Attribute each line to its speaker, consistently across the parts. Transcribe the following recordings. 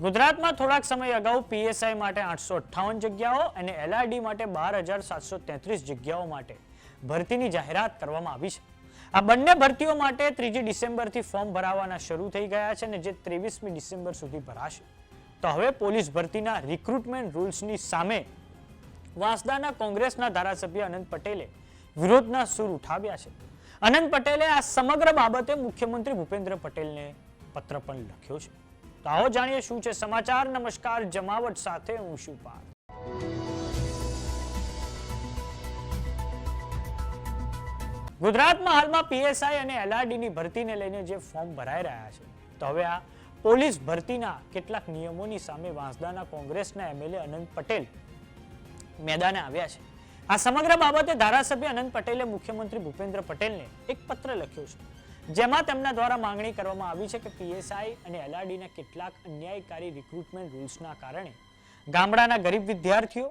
Speaker 1: ગુજરાતમાં થોડાક સમય અગાઉ પીએસઆઈ માટે આઠસો અઠ્ઠાવન જગ્યાઓ અને એલઆરડી માટે બાર હજાર સાતસો તેત્રીસ જગ્યાઓ માટે ભરતીની જાહેરાત કરવામાં આવી છે. આ બંને ભરતીઓ માટે ત્રીજી ડિસેમ્બરથી ફોર્મ ભરાવાના શરૂ થઈ ગયા છે અને જે ત્રેવીસમી ડિસેમ્બર સુધી ભરાશે. તો હવે પોલીસ ભરતીના રિક્રુટમેન્ટ રૂલ્સની સામે વાંસદાના કોંગ્રેસના ધારાસભ્ય અનંત પટેલે વિરોધના સૂર ઉઠાવ્યા છે. અનંત પટેલે આ સમગ્ર બાબતે મુખ્યમંત્રી ભૂપેન્દ્ર પટેલને પત્ર પણ લખ્યો છે. તો જાણીએ શું છે સમાચાર. નમસ્કાર, જમાવટ સાથે હું શિવપાલ ગુજરાતમાં હાલમાં પીએસઆઈ અને એલઆરડીની ભરતીને લઈને જે ફોર્મ ભરાઈ રહ્યા છે, તો હવે આ પોલીસ ભરતીના કેટલાક નિયમોની સામે વાંસદાના કોંગ્રેસના એમએલએ અનંત પટેલ મેદાને આવ્યા છે. આ સમગ્ર બાબતે ધારાસભ્ય અનંત પટેલે મુખ્યમંત્રી ભૂપેન્દ્ર પટેલને એક પત્ર લખ્યો છે. જેમાં તેમના દ્વારા માંગણી કરવામાં આવી છે કે પીએસઆઈ અને એલઆરડીના કેટલાક અન્યાયકારી રિક્રુટમેન્ટ રૂલ્સના કારણે ગામડાના ગરીબ વિદ્યાર્થીઓ,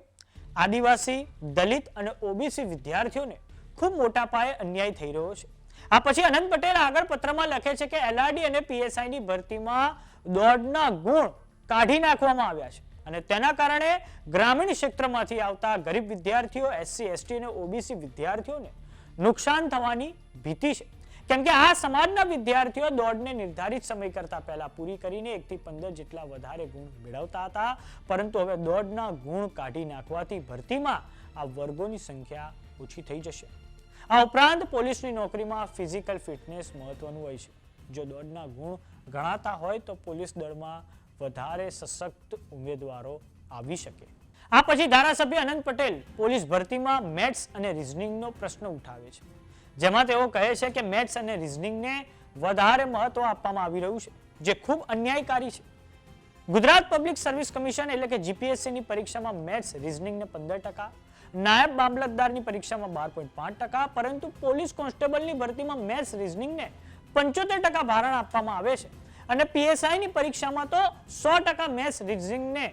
Speaker 1: આદિવાસી, દલિત અને ઓબીસી વિદ્યાર્થીઓને ખૂબ મોટા પાયે અન્યાય થઈ રહ્યો છે. આ પછી અનંત પટેલ આગળ પત્રમાં લખે છે કે એલઆરડી અને પીએસઆઈની ભરતીમાં દોડના ગુણ કાઢી નાખવામાં આવ્યા છે અને તેના કારણે ગ્રામીણ ક્ષેત્રમાંથી આવતા ગરીબ વિદ્યાર્થીઓ, એસસી, એસટી અને ઓબીસી વિદ્યાર્થીઓને નુકસાન થવાની ભીતિ છે. કેમ કે આ સમાજના વિદ્યાર્થીઓ દોડને નિર્ધારિત સમય કરતા પહેલા પૂરી કરીને એકથી પંદર જેટલા વધારે ગુણ મેળવતા હતા. પરંતુ હવે દોડના ગુણ કાઢી નાખવાથી ભરતીમાં આ વર્ગોની સંખ્યા ઓછી થઈ જશે. આ ઉપરાંત પોલીસની નોકરીમાં ફિઝિકલ ફિટનેસ મહત્વનું હોય છે. જો દોડના ગુણ ગણાતા હોય તો પોલીસ દળમાં વધારે સશક્ત ઉમેદવારો આવી શકે. આ પછી ધારાસભ્ય અનંત પટેલ પોલીસ ભરતીમાં મેથ્સ અને રિઝનિંગનો પ્રશ્ન ઉઠાવે છે. જેમાં તેઓ કહે છે કે મેથ્સ અને રિઝનિંગને વધારે મહત્વ આપવામાં આવી રહ્યું છે, જે ખૂબ અન્યાયકારી છે. ગુજરાત પબ્લિક સર્વિસ કમિશન એટલે કે જીપીએસસીની પરીક્ષામાં મેથ્સ, રિઝનિંગને પંદર ટકા, નાયબ મામલતદારની પરીક્ષામાં બાર પોઈન્ટ પાંચ ટકા, પરંતુ પોલીસ કોન્સ્ટેબલની ભરતીમાં મેથ્સ, રિઝનિંગને પંચોતેર ટકા ભારણ આપવામાં આવે છે. અને પીએસઆઈની પરીક્ષામાં તો સો ટકા મેથ્સ, રિઝનિંગને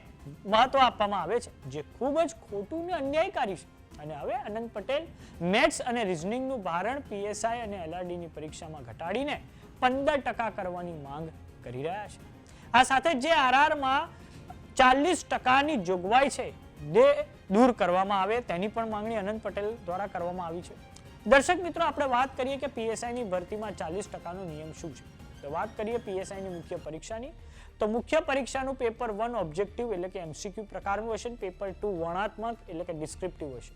Speaker 1: મહત્વ આપવામાં આવે છે, જે ખૂબ જ ખોટું ને અન્યાયકારી છે. અને હવે અનંત પટેલ મેથ્સ અને રિઝનિંગનું ભારણ પીએસઆઈ અને એલઆરડીની પરીક્ષામાં ઘટાડીને પંદર ટકા કરવાની માંગ કરી રહ્યા છે. આ સાથે જે આરઆરમાં ચાલીસ ટકાની જોગવાઈ છે તે દૂર કરવામાં આવે તેની પણ માંગણી અનંત પટેલ દ્વારા કરવામાં આવી છે. દર્શક મિત્રો, આપણે વાત કરીએ કે પીએસઆઈની ભરતીમાં ચાલીસ ટકાનો નિયમ શું છે? તો વાત કરીએ પીએસઆઈની મુખ્ય પરીક્ષાની. તો મુખ્ય પરીક્ષાનું પેપર વન ઓબ્જેક્ટિવ એટલે કે એમસીક્યુ પ્રકારનું હશે પેપર ટુ વર્ણાત્મક એટલે કે ડિસ્ક્રિપ્ટિવ હશે.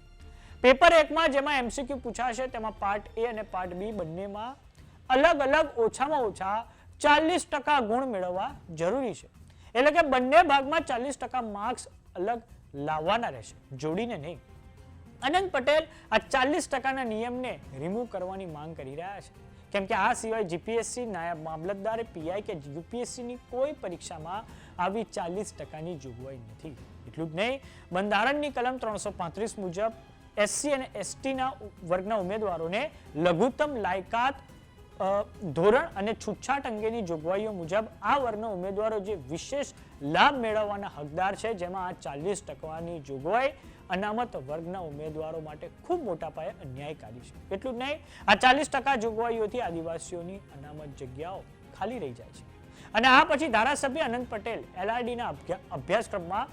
Speaker 1: પેપર એકમાં જેમાં એમસીક્યુ પૂછાશે, તેમાં પાર્ટ એ અને પાર્ટ બી બંનેમાં અલગ અલગ ઓછામાં ઓછા ચાલીસ ટકા ગુણ મેળવવા જરૂરી છે. એટલે કે બંને ભાગમાં ચાલીસ ટકા માર્ક્સ અલગ લાવવાના રહેશે, જોડીને નહીં. અનંત પટેલ આ ચાલીસ ટકાના નિયમને રિમૂવ કરવાની માંગ કરી રહ્યા છે. કેમ કે આ સિવાય જીપીએસસી નાયબ મામલતદારે પીઆઈ કે યુપીએસસી ની કોઈ પરીક્ષામાં આવી ચાલીસ ટકાની જોગવાઈ નથી. એટલું જ નહીં, બંધારણની કલમ ત્રણસો પાંત્રીસ મુજબ એસસી અને એસટીના વર્ગના ઉમેદવારોને લઘુત્તમ લાયકાત ધોરણ અને છૂટછાટ અંગેની જોગવાઈઓ મુજબ આ વર્ગના ઉમેદવારો જે વિશેષ લાભ મેળવવાના હકદાર છે, જેમાં આ ચાલીસ ટકાની જોગવાઈ અનામત વર્ગના ઉમેદવારો માટે ખૂબ મોટા પાયે અન્યાયકારી છે. એટલું જ નહીં, આ ચાલીસ ટકા જોગવાઈઓથી આદિવાસીઓની અનામત જગ્યાઓ ખાલી રહી જાય છે. અને આ પછી ધારાસભ્ય અનંત પટેલ એલઆરડીના અભ્યાસક્રમમાં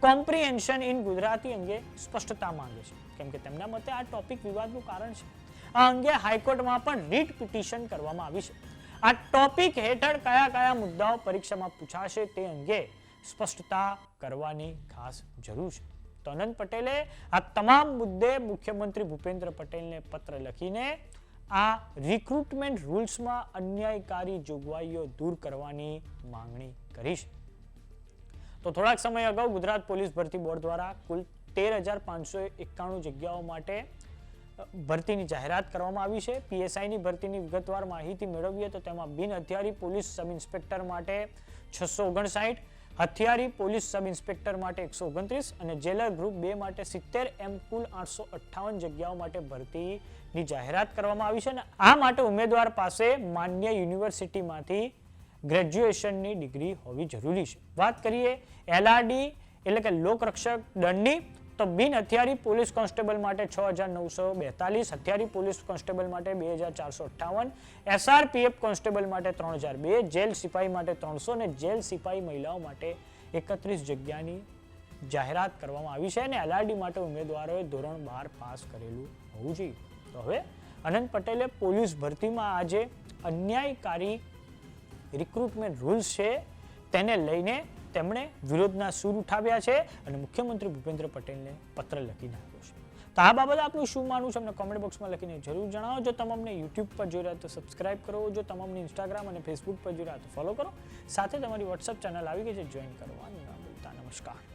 Speaker 1: કોમ્પ્રિહેન્શન ઇન ગુજરાતી અંગે સ્પષ્ટતા માંગે છે. કેમ કે તેમના મતે આ ટોપિક વિવાદનું કારણ છે. આ અંગે હાઈકોર્ટમાં પણ રીટ પિટિશન કરવામાં આવી છે. આ ટોપિક હેઠળ કયા કયા મુદ્દાઓ પરીક્ષામાં પૂછાશે તે અંગે સ્પષ્ટતા કરવાની ખાસ જરૂર છે. તો અનંત પટેલે આ તમામ મુદ્દે મુખ્યમંત્રી ભૂપેન્દ્ર પટેલને પત્ર લખીને આ રિક્રુટમેન્ટ રૂલ્સમાં અન્યાયકારી જોગવાઈઓ દૂર કરવાની માંગણી કરી છે. તો થોડાક સમય અગાઉ ગુજરાત પોલીસ ભરતી બોર્ડ દ્વારા કુલ તેર હજાર પાંચસો એકાણું જગ્યાઓ માટે ભરતીની જાહેરાત કરવામાં આવી છે. પીએસઆઈની ભરતીની વિગતવાર માહિતી મેળવીએ તો તેમાં બિન હથિયારી પોલીસ સબ ઇન્સ્પેક્ટર માટે છસો ઓગણસાઠ, હથિયારી પોલીસ સબ ઇન્સ્પેક્ટર માટે એકસો ઓગણત્રીસ અને જેલર ગ્રુપ બે માટે સિત્તેર એમ કુલ આઠસો અઠ્ઠાવન જગ્યાઓ માટે ભરતીની જાહેરાત કરવામાં આવી છે અને આ માટે ઉમેદવાર પાસે માન્ય યુનિવર્સિટીમાંથી ગ્રેજ્યુએશનની ડિગ્રી હોવી જરૂરી છે. વાત કરીએ એલઆરડી એટલે કે લોકરક્ષક દળની તો બિન હથિયારી પોલીસ કોન્સ્ટેબલ માટે છ હજાર નવસો બેતાલીસ, હથિયારી પોલીસ કોન્સ્ટેબલ માટે બે હજાર ચારસો અઠ્ઠાવન, એસઆરપીએફ કોન્સ્ટેબલ માટે ત્રણ હજાર બે, જેલ સિપાહી માટે ત્રણસો અને જેલ સિપાહી મહિલાઓ માટે એકત્રીસ જગ્યાની જાહેરાત કરવામાં આવી છે અને એલઆરડી માટે ઉમેદવારોએ ધોરણ બાર પાસ કરેલું હોવું જોઈએ. તો હવે અનંત પટેલે પોલીસ ભરતીમાં આજે અન્યાયકારી રિક્રુટમેન્ટ રૂલ્સ છે, તેને લઈને તેમણે વિરોધના સૂર ઉઠાવ્યા છે અને મુખ્યમંત્રી ભૂપેન્દ્ર પટેલને પત્ર લખી નાખ્યો છે. તો આ બાબત આપનું શું માનવું છે? અમને કોમેન્ટ બોક્સમાં લખીને જરૂર જણાવો. જો તમામને યુટ્યુબ પર જોઈ રહ્યા તો સબસ્ક્રાઇબ કરો. જો તમામને ઇન્સ્ટાગ્રામ અને ફેસબુક પર જોઈ રહ્યા તો ફોલો કરો. સાથે તમારી વોટ્સઅપ ચેનલ આવી ગઈ છે. જોઈન કરવાનું ના ભૂલતા નમસ્કાર.